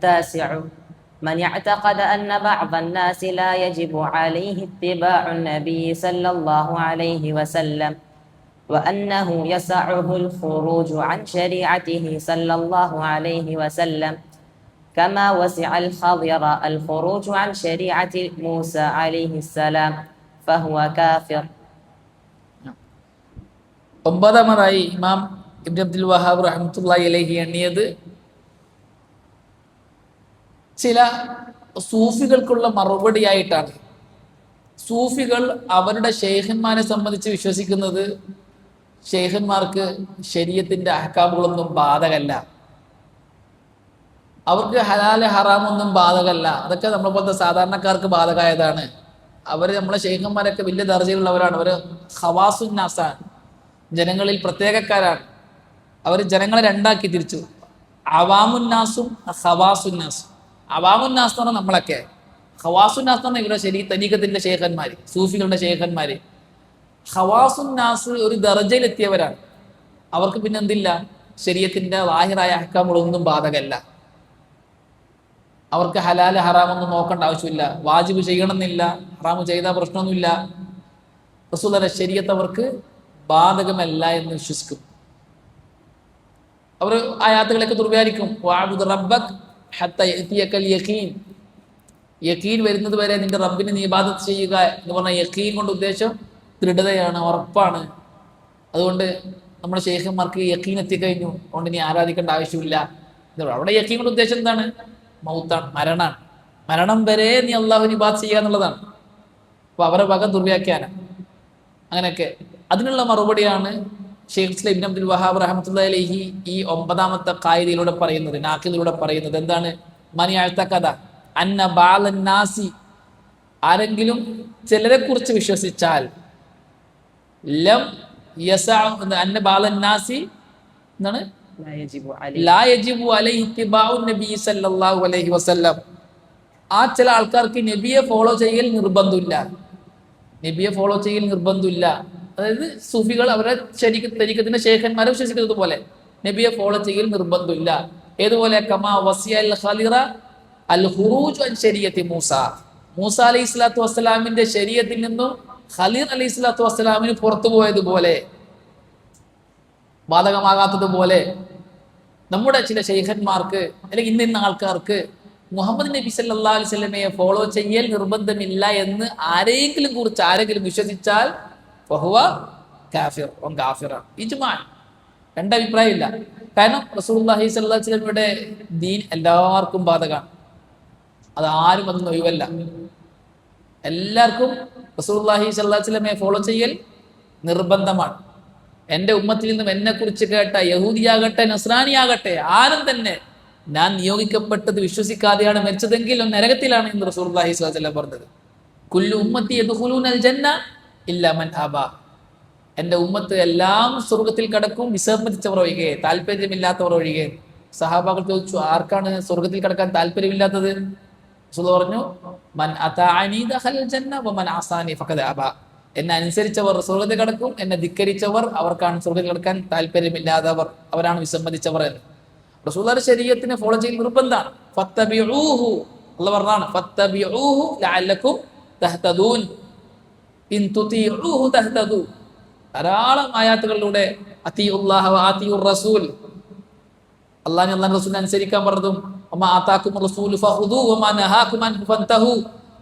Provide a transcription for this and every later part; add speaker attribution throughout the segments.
Speaker 1: التاسع من اعتقد أن بعض الناس لا يجب عليه اتباع النبي صلى الله عليه وسلم وأنه يسعه الخروج عن شريعته صلى الله عليه وسلم كما وسع الخضر الخروج عن شريعة موسى عليه السلام فهو كافر
Speaker 2: ഒമ്പതാമതായി ഇമാം ഇബ്ൻ അബ്ദുൽ വഹാബ് റഹ്മത്തുള്ളാഹി അലൈഹി എണ്ണിയത് ചില സൂഫികൾക്കുള്ള മറുപടിയായിട്ടാണ്. സൂഫികൾ അവരുടെ ഷെയ്ഖന്മാരെ സംബന്ധിച്ച് വിശ്വസിക്കുന്നത് ഷെയ്ഖന്മാർക്ക് ശരീരത്തിന്റെ അഹക്കാമുകളൊന്നും ബാധകല്ല. അവർക്ക് ഹലാൽ ഹറാമൊന്നും ബാധകല്ല. അതൊക്കെ നമ്മളെ പോലത്തെ സാധാരണക്കാർക്ക് ബാധകമായതാണ്. അവർ നമ്മളെ ഷെയ്ഖന്മാരൊക്കെ വലിയ ദർജയിലുള്ളവരാണ്. അവർ ഹവാസുന്നാസാണ് ജനങ്ങളിൽ പ്രത്യേകക്കാരാണ്. അവർ ജനങ്ങളെ രണ്ടാക്കി തിരിച്ചു. അവാമുന്നാസും ഹവാസുന്നാസും അവാമുന്നാസ് എന്ന് പറഞ്ഞാൽ നമ്മളൊക്കെ. ഹവാസുന്നാസ് എന്ന് പറഞ്ഞാൽ ഇവരുടെ ശരി തരീക്കത്തിന്റെ ശേഖന്മാര് സൂഫികളുടെ ശേഖന്മാര് ഹവാസുന്നാസ് ഒരു ദർജയിലെത്തിയവരാണ്. അവർക്ക് പിന്നെ എന്തില്ല? ശരീരത്തിന്റെ വാഹിറായ അഹക്കാമുകളൊന്നും ബാധകല്ല. അവർക്ക് ഹലാൽ ഹറാമൊന്നും നോക്കേണ്ട ആവശ്യമില്ല. വാജിബ് ചെയ്യണമെന്നില്ല. ഹറാമ് ചെയ്താൽ പ്രശ്നമൊന്നുമില്ല. റസൂലര ശരീരത്ത് അവർക്ക് ബാധകമല്ല എന്ന് വിശ്വസിക്കും. അവർ ആയാത്തുകളൊക്കെ ദുർവ്യാരിക്കും. വാബുദ് റബ്ബക് ഹത്ത യഖീൻ. യഖീൻ വരുന്നത് വരെ നിന്റെ റബ്ബിനെ നീ ചെയ്യുക എന്ന് പറഞ്ഞ യക്കീൻ കൊണ്ട് ഉദ്ദേശം ദൃഢതയാണ് ഉറപ്പാണ്. അതുകൊണ്ട് നമ്മുടെ ശേഖന്മാർക്ക് യക്കീൻ എത്തിക്കഴിഞ്ഞു. അതുകൊണ്ട് ഇനി ആരാധിക്കേണ്ട ആവശ്യമില്ല. അവിടെ യക്കീൻ കൊണ്ട് ഉദ്ദേശം എന്താണ്? മൗത്താണ് മരണാണ്. മരണം വരെ നീ അള്ളാഹുവിന് ഇബാദത്ത് ചെയ്യുക എന്നുള്ളതാണ്. അപ്പൊ അവരുടെ വക ദുർവ്യാഖ്യാനം. അങ്ങനെയൊക്കെ. അതിനുള്ള മറുപടിയാണ് ഷെയ്ഖ് ഇസ്ലാം ഇബ്നു അബ്ദുൽ വഹാബ് റഹ്മത്തുള്ളാഹി അലൈഹി ഈ ഒമ്പതാമത്തെ കായികയിലൂടെ പറയുന്നത് നാക്കിലൂടെ പറയുന്നത് എന്താണ്? മനി ആഴ്ത്ത കഥ. അന്ന ബാലൻ നാസി. ആരെങ്കിലും ചിലരെ കുറിച്ച് വിശ്വസിച്ചാൽ ലം യസ അന്ന ബാലൻ നാസി വസല്ലം. ആ ചില ആൾക്കാർക്ക് നബിയെ ഫോളോ ചെയ്യൽ നിർബന്ധമില്ല. നബിയെ ഫോളോ ചെയ്യൽ നിർബന്ധമില്ല. അതായത് സൂഫികൾ അവരെ ശരിക്ക് തരീക്കത്തിന്റെ ശേഖന്മാരെ വിശ്വസിക്കുന്നത് പോലെ. നബിയെ ഫോളോ ചെയ്യൽ നിർബന്ധമില്ല. ഏതുപോലെ? കമാ വസിയൽ അൽ അൻ ശരീഅത്തി മൂസ. മൂസ അലൈഹി സ്വലാത്തു വസ്സലാമിന്റെ ശരീരത്തിൽ നിന്നും ഖലീർ അലൈഹി സ്വലാത്തു വസ്സലാമിന് പുറത്തു പോയതുപോലെ ബാധകമാകാത്തതുപോലെ നമ്മുടെ ചില ശൈഖന്മാർക്ക് അല്ലെങ്കിൽ ഇന്ന ഇന്ന ആൾക്കാർക്ക് മുഹമ്മദ് നബി സല്ലാ അലൈഹി വസല്ലമയെ ഫോളോ ചെയ്യൽ നിർബന്ധമില്ല എന്ന് ആരെങ്കിലും കുറിച്ച് ആരെങ്കിലും വിശ്വസിച്ചാൽ ഫഹുവ കാഫിർ ഓൻ ഇജ്മാൻ രണ്ടഭിപ്രായമില്ല. കാരണം റസൂലുള്ളാഹി സ്വല്ലല്ലാഹു അലൈഹി വസല്ലമയുടെ ദീൻ എല്ലാവർക്കും ബാധകമാണ്. അത് ആരും അത് ഒഴിവല്ല. എല്ലാവർക്കും അലൈഹി വസല്ലമയെ ഫോളോ ചെയ്യൽ നിർബന്ധമാണ്. എന്റെ ഉമ്മത്തിൽ നിന്നും എന്നെ കുറിച്ച് കേട്ട യഹൂദിയാകട്ടെ നസ്രാനിയാകട്ടെ ആരും തന്നെ ഞാൻ നിയോഗിക്കപ്പെട്ടത് വിശ്വസിക്കാതെയാണ് മരിച്ചതെങ്കിൽ നരകത്തിലാണ് എന്ന് അലൈഹി വസല്ലം പറഞ്ഞത്. കുല്ലു ഉമ്മത്തി ജന്ന ഇല്ല മൻ അബ എന്റെ ഉമ്മത്ത് എല്ലാം സ്വർഗത്തിൽ കടക്കും വിസമ്മതിച്ചവർ ഒഴികെ താല്പര്യമില്ലാത്തവർ ഒഴികെ. സഹാബാക്കൾ ചോദിച്ചു ആർക്കാണ് സ്വർഗത്തിൽ കടക്കാൻ താല്പര്യമില്ലാത്തത്? പറഞ്ഞു മൻ അസാനി ഫഖദ് അബ. എന്നെ അനുസരിച്ചവർ സ്വർഗത്തിൽ കടക്കും എന്നെ ധിക്കരിച്ചവർ അവർക്കാണ് സ്വർഗത്തിൽ കടക്കാൻ താല്പര്യമില്ലാത്തവർ അവരാണ് വിസമ്മതിച്ചവർ എന്ന്. റസൂദാർ ശരീരത്തിനെ ഫോളോ ചെയ്യൽ നിർബന്ധമാണ്. ഫത്തബിഊഹു. പറഞ്ഞാണ് തഹ്തദൂൻ. ധാരാളം ആയാത്തുകളിലൂടെ റസൂൽ റസൂലിനെ അനുസരിക്കാൻ പറഞ്ഞതും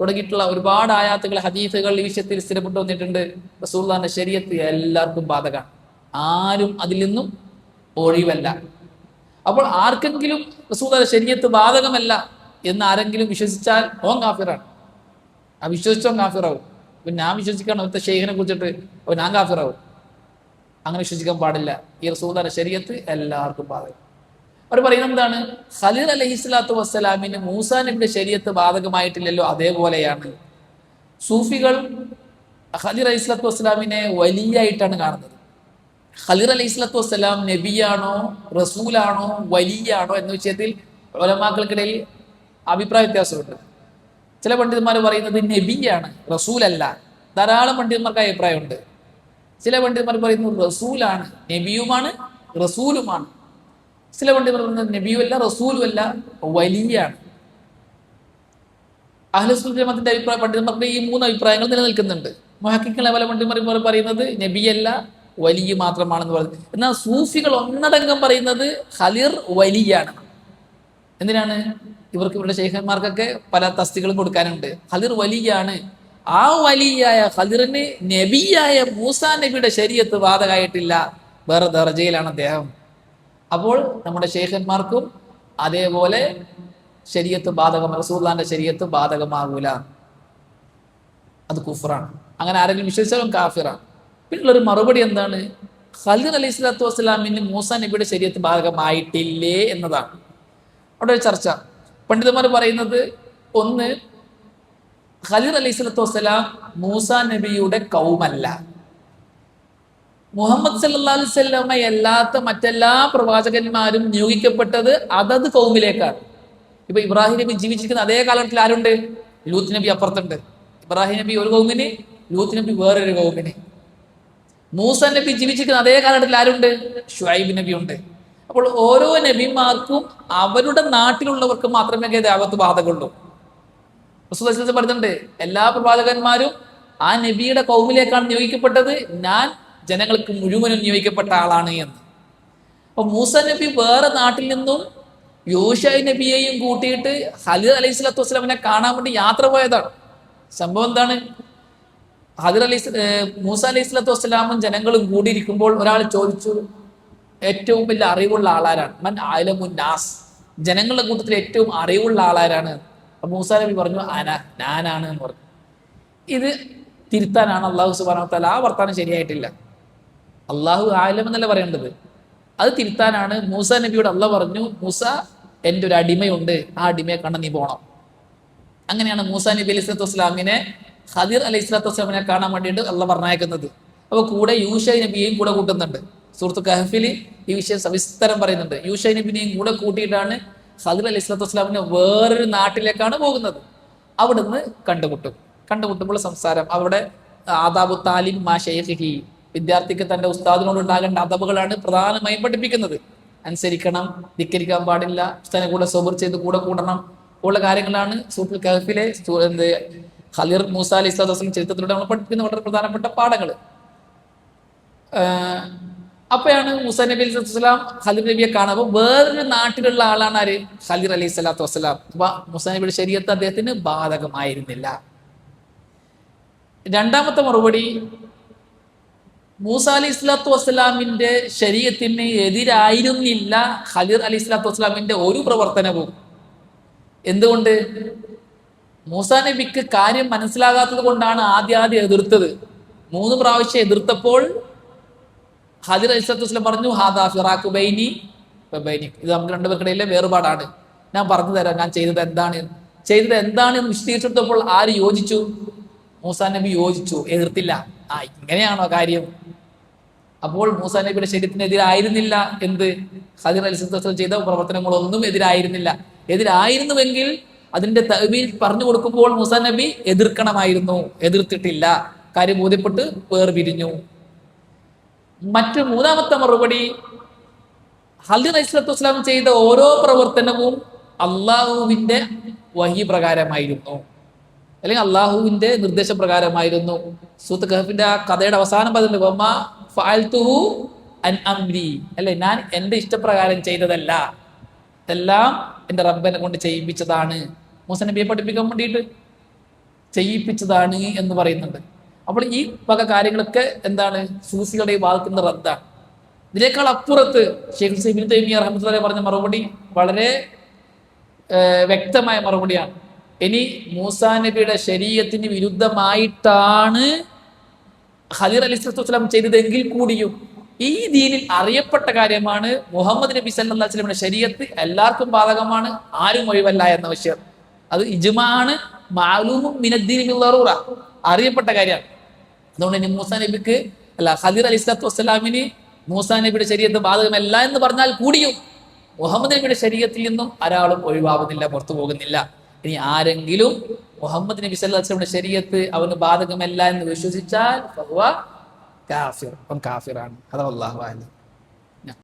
Speaker 2: തുടങ്ങിയിട്ടുള്ള ഒരുപാട് ആയാത്തുകൾ ഹദീഫുകൾ ഈ വിഷയത്തിൽ സ്ഥിരപ്പെട്ടു വന്നിട്ടുണ്ട്. റസൂള്ളാന്റെ ശരീരത്ത് എല്ലാവർക്കും ബാധകമാണ്. ആരും അതിൽ നിന്നും ഒഴിവല്ല. അപ്പോൾ ആർക്കെങ്കിലും റസൂലിന്റെ ശരീരത്ത് ബാധകമല്ല എന്ന് ആരെങ്കിലും വിശ്വസിച്ചാൽ ഓൻ കാഫിറാണ്. ആ വിശ്വസിച്ചോൻ കാഫിറാവും. അപ്പൊ ഞാൻ വിശ്വസിക്കണം അവരുടെ ഷെയ്ഖിനെ കുറിച്ചിട്ട്. അപ്പൊ ഞാൻ കാഫിറാവും. അങ്ങനെ വിശ്വസിക്കാൻ പാടില്ല. ഈ റസൂദാന ശരീരത്ത് എല്ലാവർക്കും ബാധകം. അവർ പറയുന്നത് എന്താണ്? ഖലീർ അലഹി സ്വലാത്തു വസ്സലാമിന് മൂസാ നബിയുടെ ശരീരത്ത് ബാധകമായിട്ടില്ലല്ലോ അതേപോലെയാണ്. സൂഫികൾ ഖലീർ അലൈഹി സ്വലാത്തു വസ്സലാമിനെ വലിയായിട്ടാണ് കാണുന്നത്. ഖലീർ അലൈഹി സ്വലാത്തു വസ്സലാം നബിയാണോ റസൂലാണോ വലിയാണോ എന്ന വിഷയത്തിൽ ഒലമാക്കൾക്കിടയിൽ അഭിപ്രായ വ്യത്യാസമുണ്ട്. ചില പണ്ഡിതന്മാർ പറയുന്നത് നബിയാണ് റസൂലല്ല. ധാരാളം പണ്ഡിതന്മാർക്ക് അഭിപ്രായമുണ്ട്. ചില പണ്ഡിതന്മാർ പറയുന്നത് റസൂലാണ് നബിയുമാണ് റസൂലുമാണ്. ചില പണ്ഡിതന്മാർ പറയുന്നത് നബിയുമല്ല റസൂലുമല്ല വലിയാണ്. അഹ്ലുസുൽമത്തിന്റെ അഭിപ്രായ പണ്ഡിതന്മാരുടെ ഈ മൂന്ന് അഭിപ്രായങ്ങൾ നിലനിൽക്കുന്നുണ്ട്. മൊഹക്കിക്കളെ പല പണ്ഡിതന്മാർ പറയുന്നത് നബിയല്ല വലിയ മാത്രമാണെന്ന് പറയുന്നത് എന്നാൽ സൂഫികൾ ഒന്നടങ്കം പറയുന്നത് ഹലിർ വലിയാണ്. എന്തിനാണ്? ഇവർക്ക് ഇവരുടെ ശേഖന്മാർക്കൊക്കെ പല തസ്തികളും കൊടുക്കാനുണ്ട്. ഹലിർ വലിയാണ്. ആ വലിയായ ഹലിറിന് നബിയായ മൂസ നബിയുടെ ശരീരത്ത് ബാധകമായിട്ടില്ല. വേറെ ദർജയിലാണ് അദ്ദേഹം. അപ്പോൾ നമ്മുടെ ശേഖന്മാർക്കും അതേപോലെ ശരീരത്ത് ബാധകം റസൂള്ളാന്റെ ശരീരത്ത് ബാധകമാകൂല. അത് കുഫറാണ്. അങ്ങനെ ആരെങ്കിലും വിശ്വസിച്ചാലും കാഫിറാണ്. പിന്നുള്ളൊരു മറുപടി എന്താണ്? ഖലിർ അലൈഹി സ്വലാത്തു വസ്സലാമിന് മൂസ നബിയുടെ ശരീരത്ത് ബാധകമായിട്ടില്ലേ എന്നതാണ്. അവിടെ ഒരു ചർച്ച. പണ്ഡിതന്മാർ പറയുന്നത് ഒന്ന് ഖലീർ അലൈഹി സ്വലത്തു വസ്സലാം മൂസ നബിയുടെ കൗമല്ല. മുഹമ്മദ് സല്ലാ അല്ലാത്ത മറ്റെല്ലാ പ്രവാചകന്മാരും നിയോഗിക്കപ്പെട്ടത് അതത് കൗമിലേക്കാണ്. ഇപ്പൊ ഇബ്രാഹിം നബി ജീവിച്ചിരിക്കുന്ന അതേ കാലഘട്ടത്തിൽ ആരുണ്ട്? ലൂത്ത് നബി അപ്പുറത്തുണ്ട്. ഇബ്രാഹിം നബി ഒരു കൗമിന് ലൂത്ത് നബി വേറൊരു കൗമിന്. മൂസ നബി ജീവിച്ചിരിക്കുന്ന അതേ കാലഘട്ടത്തിൽ ആരുണ്ട്? ഷുഹൈബ് നബി ഉണ്ട് അപ്പോൾ ഓരോ നബിമാർക്കും അവരുടെ നാട്ടിലുള്ളവർക്ക് മാത്രമേ ദേവത്ത് ബാധകുള്ളൂ പറഞ്ഞിട്ടുണ്ട് എല്ലാ പ്രവാചകന്മാരും ആ നബിയുടെ കൗമിലേക്കാണ് നിയോഗിക്കപ്പെട്ടത് ഞാൻ ജനങ്ങൾക്ക് മുഴുവനും നിയോഗിക്കപ്പെട്ട ആളാണ് എന്ന്. അപ്പൊ മൂസ നബി വേറെ നാട്ടിൽ നിന്നും യോഷായി നബിയെയും കൂട്ടിയിട്ട് ഹലി അലൈഹി സ്വലാത്തു വസ്സലാമിനെ കാണാൻ വേണ്ടി യാത്ര പോയതാണ്. സംഭവം എന്താണ്? ഹദിർ അലൈഹി മൂസ അലൈഹി സ്വലാത്തു വസ്സലാമും ജനങ്ങളും കൂടിയിരിക്കുമ്പോൾ ഒരാൾ ചോദിച്ചു ഏറ്റവും വലിയ അറിവുള്ള ആളാരാണ്? മൻ ആലമു നാസ്. ജനങ്ങളുടെ കൂട്ടത്തിൽ ഏറ്റവും അറിവുള്ള ആളാരാണ്? അപ്പൊ മൂസ നബി പറഞ്ഞു അന ഞാനാണ് എന്ന് പറഞ്ഞു. ഇത് തിരുത്താനാണ് അള്ളാഹു സുബാന താല ആ വർത്താനം ശരിയായിട്ടില്ല. അള്ളാഹു ആലം എന്നല്ല പറയേണ്ടത്? അത് തിരുത്താനാണ് മൂസ നബിയോട് അള്ള പറഞ്ഞു മൂസ എന്റെ ഒരു അടിമയുണ്ട്. ആ അടിമയെ കണ്ട നീ പോണം. അങ്ങനെയാണ് മൂസ നബി അലൈഹി സ്വലാത്തു വസ്സലാമിനെ ഖദിർ അലൈഹി സ്വലാത്തു വസ്സലാമിനെ കാണാൻ വേണ്ടിയിട്ട് അള്ള പറഞ്ഞയക്കുന്നത്. അപ്പോൾ കൂടെ യൂഷ നബിയെയും കൂടെ കൂട്ടുന്നുണ്ട്. സുഹൃത്ത് കഹഫിൽ ഈ വിഷയം സവിസ്തരം പറയുന്നുണ്ട്. യൂഷൈ നബിനെയും കൂടെ കൂട്ടിയിട്ടാണ് ഹദർ അലി ഇസ്ലാത്തു വസ്ലാമിനെ വേറൊരു നാട്ടിലേക്കാണ് പോകുന്നത്. അവിടുന്ന് കണ്ടുമുട്ടും. കണ്ടുമുട്ടുമ്പോൾ സംസാരം. അവിടെ ആദാബു താലിം മാ ഷെയ്ഖി വിദ്യാർത്ഥിക്ക് തന്റെ ഉസ്താദിനോട് ഉണ്ടാകേണ്ട അദബുകളാണ് പ്രധാനമായും പഠിപ്പിക്കുന്നത്. അനുസരിക്കണം ധിക്കരിക്കാൻ പാടില്ല ഉസ്താനെ കൂടെ സോബർ ചെയ്ത് കൂടെ കൂടണം. ഉള്ള കാര്യങ്ങളാണ് സൂഫിൽ കഹഫിലെ എന്ത് ഹലിർ മൂസ അലി വസ്ലം ചരിത്രത്തിലൂടെ നമ്മൾ പഠിപ്പിക്കുന്ന വളരെ പ്രധാനപ്പെട്ട പാഠങ്ങൾ അപ്പോഴാണ് മൂസ നബി അലൈഹി സ്വലാം ഖലിർ നബിയെ കാണുമ്പോൾ വേറൊരു നാട്ടിലുള്ള ആളാണ് ആര്? ഖലിർ അലൈഹി സ്വലാത്തു വസ്സലാം. അപ്പൊ മൂസ നബിയുടെ ശരീരത്ത് അദ്ദേഹത്തിന് ബാധകമായിരുന്നില്ല. രണ്ടാമത്തെ മറുപടി മൂസ അലി ഇസ്ലാത്തു വസ്സലാമിന്റെ ശരീരത്തിന് എതിരായിരുന്നില്ല ഖലിർ അലി ഇസ്ലാത്തു വസ്സലാമിന്റെ ഒരു പ്രവർത്തനവും. എന്തുകൊണ്ട്? മൂസ നബിക്ക് കാര്യം മനസ്സിലാകാത്തത് കൊണ്ടാണ് ആദ്യ ആദ്യം എതിർത്തത്. മൂന്ന് പ്രാവശ്യം എതിർത്തപ്പോൾ ഖദിർ അലി ഇസ്ലാത്തു വസ്സലാം പറഞ്ഞു ഹാദാ ഫിറാഖു ബൈനി ബൈനി. ഇത് നമുക്ക് രണ്ടുപേർക്കിടയിലെ വേറുപാടാണ് ഞാൻ പറഞ്ഞു തരാം ഞാൻ ചെയ്തത് എന്താണ്. ചെയ്തത് എന്താണ് എന്ന് വിശദീകരിച്ചെടുത്തപ്പോൾ ആര് യോജിച്ചു? മൂസാ നബി യോജിച്ചു എതിർത്തില്ല. ആ ഇങ്ങനെയാണോ കാര്യം? അപ്പോൾ മൂസാ നബിയുടെ ശരീരത്തിനെതിരായിരുന്നില്ല എന്ത്? ഖദിർ അലി സ്വലം ചെയ്ത പ്രവർത്തനങ്ങളൊന്നും എതിരായിരുന്നില്ല. എതിരായിരുന്നുവെങ്കിൽ അതിന്റെ തവീൽ പറഞ്ഞു കൊടുക്കുമ്പോൾ മൂസാ നബി എതിർക്കണമായിരുന്നു എതിർത്തിട്ടില്ല. കാര്യം ബോധ്യപ്പെട്ട് വേർപിരിഞ്ഞു. മറ്റ് മൂന്നാമത്തെ മറുപടി ഹൽദി അലൈഹിസ്ലാത്തു വസ്ലാം ചെയ്ത ഓരോ പ്രവർത്തനവും അള്ളാഹുവിന്റെ വഹി പ്രകാരമായിരുന്നു. അല്ലെങ്കിൽ അള്ളാഹുവിന്റെ നിർദ്ദേശപ്രകാരമായിരുന്നു സൂത്ത് ഖഹഫിന്റെ ആ കഥയുടെ അവസാനം പറഞ്ഞിട്ടുണ്ട് "വമാ ഫഅൽതുഹു അൻ അംരി. അല്ലെ ഞാൻ എന്റെ ഇഷ്ടപ്രകാരം ചെയ്തതല്ല. ഇതെല്ലാം എന്റെ റബ്ബനെ കൊണ്ട് ചെയ്യിപ്പിച്ചതാണ്. മൂസ നബിയെ പഠിപ്പിക്കാൻ വേണ്ടിയിട്ട് ചെയ്യിപ്പിച്ചതാണ് എന്ന് പറയുന്നുണ്ട്. അപ്പോൾ ഈ വക കാര്യങ്ങളൊക്കെ എന്താണ് സൂസികളുടെ ഈ ഭാഗത്ത് നിന്ന് റദ്ദാണ് ഇതിനേക്കാൾ അപ്പുറത്ത് ഷെയ്ഖ് സൈബിൻ തൈമിയ റഹ്മത്തുള്ളാഹി പറഞ്ഞ മറുപടി വളരെ വ്യക്തമായ മറുപടിയാണ്. ഇനി മൂസാ നബിയുടെ ശരീരത്തിന് വിരുദ്ധമായിട്ടാണ് ഹദീർ അലി സ്വലം ചെയ്തതെങ്കിൽ കൂടിയും ഈ ദീനിൽ അറിയപ്പെട്ട കാര്യമാണ് മുഹമ്മദ് നബി സല്ലാ വസല്ലമയുടെ ശരീരത്ത് എല്ലാവർക്കും ബാധകമാണ് ആരും ഒഴിവല്ല എന്ന വിഷയം. അത് ഇജുമാണ് മാലൂമും ദറൂറ. അറിയപ്പെട്ട കാര്യമാണ്. അതുകൊണ്ട് ഇനി മൂസാ നബിക്ക് അല്ല ഹദീർ അലി ഇസ്ലാത്തു വസ്സലാമിന് മൂസാ നബിയുടെ ശരീരത്ത് ബാധകമല്ല എന്ന് പറഞ്ഞാൽ കൂടിയും മുഹമ്മദ് നബിയുടെ ശരീരത്തിൽ നിന്നും ഒരാളും ഒഴിവാകുന്നില്ല പുറത്തു പോകുന്നില്ല. ഇനി ആരെങ്കിലും മുഹമ്മദ് നബി സല്ലാമിന്റെ ശരീരത്ത് അവന് ബാധകമല്ല എന്ന് വിശ്വസിച്ചാൽ കാഫിർ. അവൻ കാഫിറാണ്. അതാ അള്ളാഹു